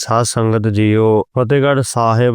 ਸਾਧ ਸੰਗਤ ਜੀਓ, ਫਤਿਹਗੜ੍ਹ ਸਾਹਿਬ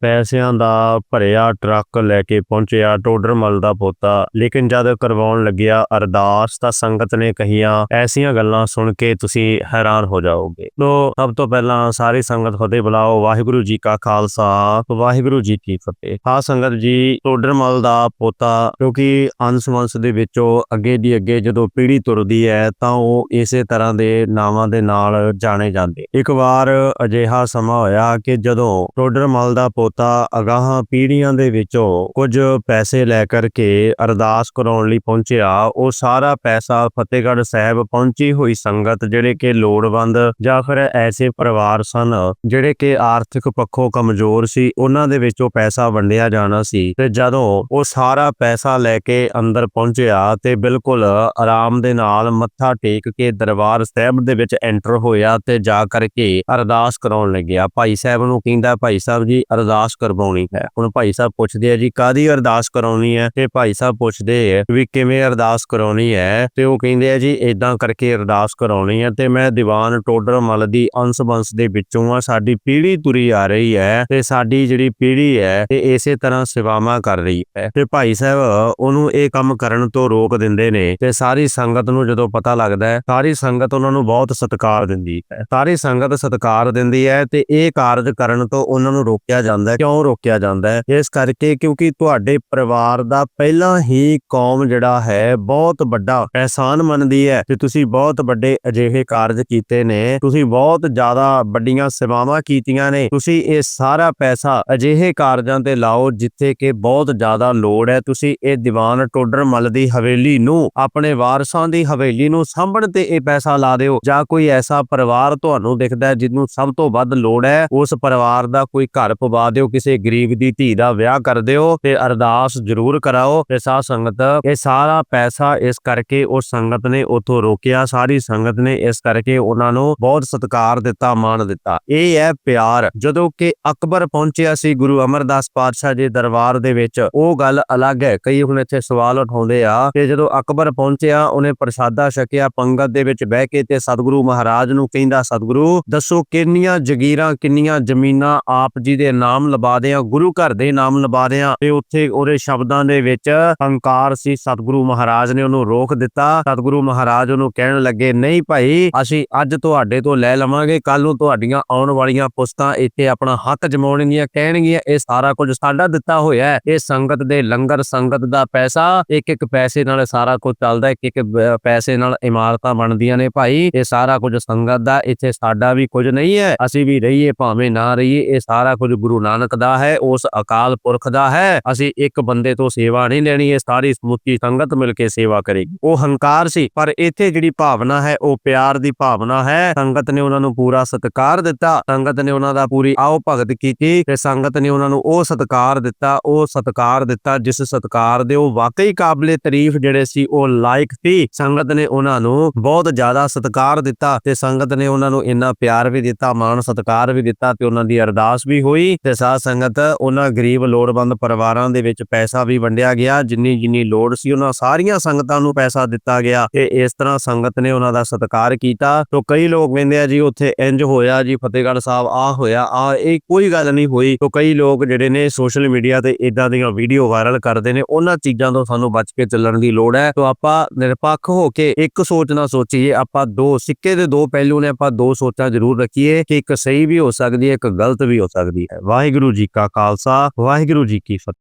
ਪੈਸਿਆਂ ਦਾ ਭਰਿਆ ਟਰੱਕ ਲੈ ਕੇ ਪਹੁੰਚਿਆ ਟੋਡਰਮਲ ਦਾ ਪੋਤਾ। ਲੇਕਿਨ ਜਦ ਕਰਵਾਉਣ ਲੱਗਿਆ ਅਰਦਾਸ ਤਾਂ ਸੰਗਤ ਨੇ ਕਹੀਆਂ, ਐਸੀਆਂ ਗੱਲਾਂ ਸੁਣ ਕੇ ਤੁਸੀਂ ਹੈਰਾਨ ਹੋ ਜਾਓਗੇ। ਲੋ, ਸਭ ਤੋਂ ਪਹਿਲਾਂ ਸਾਰੀ ਸੰਗਤ ਫਤਿਹ ਬੁਲਾਓ। ਵਾਹਿਗੁਰੂ ਜੀ ਕਾ ਖਾਲਸਾ, ਵਾਹਿਗੁਰੂ ਜੀ ਕੀ ਫਤਿਹ। ਹਾਂ ਸੰਗਤ ਜੀ ਟੋਡਰਮਲ ਦਾ ਪੋਤਾ ਕਿਉਂਕਿ ਅੰਸ਼ ਵੰਸ਼ ਦੇ ਵਿੱਚੋਂ ਅੱਗੇ ਦੀ ਅੱਗੇ ਜਦੋਂ ਪੀੜ੍ਹੀ ਤੁਰਦੀ ਹੈ, ਤਾਂ ਉਹ ਇਸੇ ਤਰ੍ਹਾਂ ਦੇ ਨਾਵਾਂ ਦੇ ਨਾਲ ਜਾਣੇ ਜਾਂਦੇ। ਇੱਕ ਵਾਰ ਅਜਿਹਾ ਸਮਾਂ ਹੋਇਆ ਕਿ ਜਦੋਂ ਟੋਡਰਮਲ ਦਾ ਪੋਤਾ ਅਗਾਹਾਂ ਪੀੜ੍ਹੀਆਂ ਦੇ ਵਿੱਚੋਂ ਕੁਝ ਪੈਸੇ ਲੈ ਕਰਕੇ ਅਰਦਾਸ ਕਰਾਉਣ ਲਈ ਪਹੁੰਚਿਆ, ਉਹ ਸਾਰਾ ਪੈਸਾ ਫਤਿਹਗੜ੍ਹ ਸਾਹਿਬ ਪਹੁੰਚੀ ਹੋਈ ਸੰਗਤ ਜਿਹੜੇ ਕਿ ਲੋੜਵੰਦ ਜਾਂ ਫਿਰ ਐਸੇ ਪਰਿਵਾਰ ਸਨ, ਜਿਹੜੇ ਕਿ ਆਰਥਿਕ ਪੱਖੋਂ ਕਮਜ਼ੋਰ ਸੀ, ਉਹਨਾਂ ਦੇ ਵਿੱਚੋਂ ਪੈਸਾ ਵੰਡਿਆ ਜਾਣਾ ਸੀ। ਤੇ ਜਦੋਂ ਉਹ ਸਾਰਾ ਪੈਸਾ ਲੈ ਕੇ ਅੰਦਰ ਪਹੁੰਚਿਆ ਤੇ ਬਿਲਕੁਲ ਆਰਾਮ ਦੇ ਨਾਲ ਮੱਥਾ ਟੇਕ ਕੇ ਦਰਬਾਰ ਸਾਹਿਬ ਦੇ ਵਿੱਚ ਐਂਟਰ ਹੋਇਆ ਤੇ ਜਾ ਕਰਕੇ ਅਰਦਾਸ ਕਰਾਉਣ ਲੱਗਿਆ ਭਾਈ ਸਾਹਿਬ ਨੂੰ ਕਹਿੰਦਾ, ਭਾਈ ਸਾਹਿਬ ਜੀ, ਅਰਦਾਸ ਕਰਵਾਉਣੀ ਹੈ। ਹੁਣ ਭਾਈ ਸਾਹਿਬ ਪੁੱਛਦੇ ਆ ਜੀ ਕਾਦੀ ਅਰਦਾਸ ਕਰਾਉਣੀ ਹੈ? ਤੇ ਭਾਈ ਸਾਹਿਬ ਪੁੱਛਦੇ ਆ ਵੀ ਕਿਵੇਂ ਅਰਦਾਸ ਕਰਾਉਣੀ ਹੈ ਤੇ ਉਹ ਕਹਿੰਦੇ ਆ ਜੀ ਇਦਾਂ ਕਰਕੇ ਅਰਦਾਸ ਕਰਾਉਣੀ ਹੈ ਤੇ ਮੈਂ ਦੀਵਾਨ ਟੋਡਰ ਮਲ ਦੀ ਅੰਸ਼ ਬੰਸ ਦੇ ਵਿੱਚੋਂ ਆ, ਸਾਡੀ ਪੀੜ੍ਹੀ ਤੁਰੀ ਆ ਰਹੀ ਹੈ ਤੇ ਸਾਡੀ ਜਿਹੜੀ ਪੀੜ੍ਹੀ ਹੈ ਤੇ ਇਸੇ ਤਰ੍ਹਾਂ ਸੇਵਾਵਾਂ ਕਰ ਰਹੀ ਹੈ। ਤੇ ਭਾਈ ਸਾਹਿਬ ਉਹਨੂੰ ਇਹ ਕੰਮ ਕਰਨ ਤੋਂ ਰੋਕ ਦਿੰਦੇ ਨੇ ਤੇ ਸਾਰੀ ਸੰਗਤ ਨੂੰ ਜਦੋਂ ਪਤਾ ਲੱਗਦਾ ਹੈ, ਸਾਰੀ ਸੰਗਤ ਉਹਨਾਂ ਨੂੰ ਬਹੁਤ ਸਤਿਕਾਰ ਦਿੰਦੀ ਹੈ। ਸਾਰੀ ਸੰਗਤ ਸਤਿਕਾਰ ਦਿੰਦੀ ਹੈ ਤੇ ਇਹ ਕਾਰਜ ਕਰਨ ਤੋਂ ਉਹਨਾਂ ਨੂੰ ਰੋਕਿਆ ਜਾਂਦਾ ਹੈ। ਕਿਉਂ ਰੋਕਿਆ ਜਾਂਦਾ ਹੈ? ਇਸ ਕਰਕੇ ਕਿਉਂਕਿ ਤੁਹਾਡੇ ਪਰਿਵਾਰ ਦਾ ਪਹਿਲਾਂ ਹੀ ਕੌਮ ਜਿਹੜਾ ਹੈ ਬਹੁਤ ਵੱਡਾ ਅਹਿਸਾਨ ਮੰਨਦੀ ਹੈ ਤੇ ਤੁਸੀਂ ਬਹੁਤ ਵੱਡੇ ਅਜਿਹੇ ਕਾਰਜ ਕੀਤੇ ਨੇ। ਤੁਸੀਂ ਬਹੁਤ ਜ਼ਿਆਦਾ ਵੱਡੀਆਂ ਸੇਵਾਵਾਂ ਕੀਤੀਆਂ ਨੇ। ਤੁਸੀਂ ਇਹ ਸਾਰਾ ਪੈਸਾ ਅਜਿਹੇ ਕਾਰਜਾਂ ਤੇ ਲਾਓ ਜਿੱਥੇ ਕਿ ਬਹੁਤ ਜ਼ਿਆਦਾ ਲੋੜ ਹੈ। ਤੁਸੀਂ ਇਹ ਦੀਵਾਨ ਟੋਡਰ ਮਲ ਦੀ ਹਵੇਲੀ ਨੂੰ, ਆਪਣੇ ਵਾਰਸਾਂ ਦੀ ਹਵੇਲੀ ਨੂੰ ਸਾਂਭਣ ਤੇ ਇਹ ਪੈਸਾ ਲਾ ਦਿਓ। ਜਾਂ ਕੋਈ ਐਸਾ ਪਰਿਵਾਰ ਤੁਹਾਨੂੰ ਦਿਖਦਾ ਹੈ ਜਿਹਨੂੰ ਸਭ ਤੋਂ ਵੱਧ ਲੋੜ ਹੈ। ਉਸ ਪਰਿਵਾਰ ਦਾ ਕੋਈ ਘਰ ਪਵਾ ਦਿਓ, ਕਿਸੇ ਗਰੀਬ ਦੀ ਧੀ ਦਾ ਵਿਆਹ ਕਰ ਦਿਓ ਤੇ ਅਰਦਾਸ ਜ਼ਰੂਰ ਕਰਾਓ। ਤੇ ਸਾਧ ਸੰਗਤ, ਇਹ ਸਾਰਾ ਪੈਸਾ ਇਸ ਕਰਕੇ ਉਸ ਸੰਗਤ ਨੇ ਉਥੋਂ ਰੋਕਿਆ। ਸਾਰੀ ਸੰਗਤ ਨੇ ਇਸ ਕਰਕੇ ਉਹਨਾਂ ਨੂੰ ਬਹੁਤ ਸਤਿਕਾਰ ਦਿੱਤਾ, ਮਾਣ ਦਿੱਤਾ। ਇਹ ਹੈ ਪਿਆਰ। ਜਦੋਂ ਕਿ ਅਕਬਰ ਪਹੁੰਚਿਆ ਸੀ ਗੁਰੂ ਅਮਰਦਾਸ ਪਾਤਸ਼ਾਹ ਜੀ ਦਰਬਾਰ ਦੇ ਵਿੱਚ, ਉਹ ਗੱਲ ਅਲੱਗ ਹੈ। ਕਈ ਹੁਣ ਇੱਥੇ ਸਵਾਲ ਉਠਾਉਂਦੇ ਆ ਕਿ ਜਦੋਂ ਅਕਬਰ ਪਹੁੰਚਿਆ, ਉਹਨੇ ਪ੍ਰਸਾਦਾ ਛਕਿਆ, ਪੰਗਤ ਦੇ ਵਿੱਚ ਬਹਿ ਕੇ ਤੇ ਸਤਿਗੁਰੂ ਮਹਾਰਾਜ ਨੂੰ ਕਹਿੰਦਾ, ਸਤਿਗੁਰੂ, ਦੱਸੋ ਕਿੰਨੀ ਕਿੰਨੀਆਂ ਜਗੀਰਾਂ, ਕਿੰਨੀਆਂ ਜ਼ਮੀਨਾਂ ਆਪ ਜੀ ਦੇ ਨਾਮ ਲਵਾ ਦਿਆਂ, ਗੁਰੂ ਘਰ ਦੇ ਨਾਮ ਲਵਾ ਦਿਆਂ ਤੇ ਉੱਥੇ ਉਹਦੇ ਸ਼ਬਦਾਂ ਦੇ ਵਿੱਚ ਹੰਕਾਰ ਸੀ, ਸਤਿਗੁਰੂ ਮਹਾਰਾਜ ਨੇ ਉਹਨੂੰ ਰੋਕ ਦਿੱਤਾ। ਸਤਿਗੁਰੂ ਮਹਾਰਾਜ ਉਹਨੂੰ ਕਹਿਣ ਲੱਗੇ, ਨਹੀਂ ਭਾਈ, ਅਸੀਂ ਅੱਜ ਤੁਹਾਡੇ ਤੋਂ ਲੈ ਲਵਾਂਗੇ ਕੱਲ ਨੂੰ ਤੁਹਾਡੀਆਂ ਆਉਣ ਵਾਲੀਆਂ ਪੁਸਤਾਂ ਇੱਥੇ ਆਪਣਾ ਹੱਕ ਜਮਾਉਣਗੀਆਂ, ਕਹਿਣਗੀਆਂ, ਇਹ ਸਾਰਾ ਕੁਝ ਸਾਡਾ ਦਿੱਤਾ ਹੋਇਆ ਹੈ। ਇਹ ਸੰਗਤ ਦੇ ਲੰਗਰ, ਸੰਗਤ ਦਾ ਪੈਸਾ ਇੱਕ ਇੱਕ ਪੈਸੇ ਨਾਲ ਸਾਰਾ ਕੁਝ ਚੱਲਦਾ ਇੱਕ ਇੱਕ ਪੈਸੇ ਨਾਲ ਇਮਾਰਤਾਂ ਬਣਦੀਆਂ ਨੇ ਭਾਈ। ਇਹ ਸਾਰਾ ਕੁਝ ਸੰਗਤ ਦਾ, ਇੱਥੇ ਸਾਡਾ ਵੀ ਕੁਝ ਨਹੀਂ ਹੈ। ਅਸੀਂ ਵੀ ਰਹੀਏ, ਭਾਵੇਂ ਨਾ ਰਹੀਏ, ਇਹ ਸਾਰਾ ਕੁਝ ਗੁਰੂ ਨਾਨਕ ਦਾ ਹੈ, ਉਸ ਅਕਾਲ ਪੁਰਖ ਦਾ ਹੈ। ਅਸੀਂ ਇੱਕ ਬੰਦੇ ਤੋਂ ਸੇਵਾ ਨਹੀਂ ਲੈਣੀ, ਇਹ ਸਾਰੀ ਸਮੁੱਚੀ ਸੰਗਤ ਮਿਲ ਕੇ ਸੇਵਾ ਕਰੇਗੀ। ਉਹ ਹੰਕਾਰ ਸੀ, ਪਰ ਇੱਥੇ ਜਿਹੜੀ ਭਾਵਨਾ ਹੈ, ਉਹ ਪਿਆਰ ਦੀ ਭਾਵਨਾ ਹੈ। ਸੰਗਤ ਨੇ ਉਹਨਾਂ ਨੂੰ ਪੂਰਾ ਸਤਿਕਾਰ ਦਿੱਤਾ। ਸੰਗਤ ਨੇ ਉਹਨਾਂ ਦਾ ਪੂਰੀ ਆਓ ਭਗਤ ਕੀਤੀ ਤੇ ਸੰਗਤ ਨੇ ਉਹਨਾਂ ਨੂੰ ਉਹ ਸਤਿਕਾਰ ਦਿੱਤਾ, ਉਹ ਸਤਿਕਾਰ ਦਿੱਤਾ, ਜਿਸ ਸਤਿਕਾਰ ਦੇ ਉਹ ਵਾਕਈ ਕਾਬਲੇ ਤਾਰੀਫ ਜਿਹੜੇ ਸੀ, ਉਹ ਲਾਇਕ ਸੀ। ਸੰਗਤ ਨੇ ਉਹਨਾਂ ਨੂੰ ਬਹੁਤ ਜ਼ਿਆਦਾ ਸਤਿਕਾਰ ਦਿੱਤਾ ਤੇ ਸੰਗਤ ਨੇ ਉਹਨਾਂ ਨੂੰ ਇੰਨਾ ਪਿਆਰ ਵੀ ਦਿੱਤਾ। ਮਾਣ ਸਤਿਕਾਰ ਵੀ ਦਿੱਤਾ ਤੇ ਉਹਨਾਂ ਦੀ ਅਰਦਾਸ ਵੀ ਹੋਈ ਤੇ ਸਾਧ ਸੰਗਤ ਉਹਨਾਂ ਗਰੀਬ ਲੋੜਵੰਦ ਪਰਿਵਾਰਾਂ ਦੇ ਵਿੱਚ ਪੈਸਾ ਵੀ ਵੰਡਿਆ ਗਿਆ। ਜਿੰਨੀ ਜਿੰਨੀ ਲੋੜ ਸੀ ਉਹਨਾਂ ਸਾਰੀਆਂ ਸੰਗਤਾਂ ਨੂੰ ਪੈਸਾ ਦਿੱਤਾ ਗਿਆ ਤੇ ਇਸ ਤਰ੍ਹਾਂ ਸੰਗਤ ਨੇ ਉਹਨਾਂ ਦਾ ਸਤਿਕਾਰ ਕੀਤਾ। ਤੋਂ ਕਈ ਲੋਕ ਕਹਿੰਦੇ ਆ ਜੀ, ਉੱਥੇ ਇੰਜ ਹੋਇਆ ਜੀ, ਫਤਿਹਗੜ੍ਹ ਸਾਹਿਬ ਆ ਹੋਇਆ, ਆ ਇਹ ਕੋਈ ਗੱਲ ਨਹੀਂ ਹੋਈ। ਤੋਂ ਕਈ ਲੋਕ ਜਿਹੜੇ ਨੇ ਸੋਸ਼ਲ ਮੀਡੀਆ ਤੇ ਇਦਾਂ ਦੀਆਂ ਵੀਡੀਓ ਵਾਇਰਲ ਕਰਦੇ ਨੇ, ਉਹਨਾਂ ਚੀਜ਼ਾਂ ਤੋਂ ਸਾਨੂੰ ਬਚ ਕੇ ਚੱਲਣ ਦੀ ਲੋੜ ਹੈ। ਤੋਂ ਆਪਾਂ ਨਿਰਪੱਖ ਹੋ ਕੇ ਇੱਕ ਸੋਚ ਨਾ ਸੋਚੀਏ, ਆਪਾਂ ਦੋ ਸਿੱਕੇ ਦੇ ਦੋ ਪਹਿਲੂ ਨੇ, ਆਪਾਂ ਦੋ ਸੋਚਾਂ ਜ਼ਰੂਰ ਰੱਖੀਏ। ਕਿ ਇੱਕ ਸਹੀ ਵੀ ਹੋ ਸਕਦੀ ਹੈ, ਇੱਕ ਗਲਤ ਵੀ ਹੋ ਸਕਦੀ ਹੈ। ਵਾਹਿਗੁਰੂ ਜੀ ਕਾ ਖਾਲਸਾ, ਵਾਹਿਗੁਰੂ ਜੀ ਕੀ ਫਤਿਹ।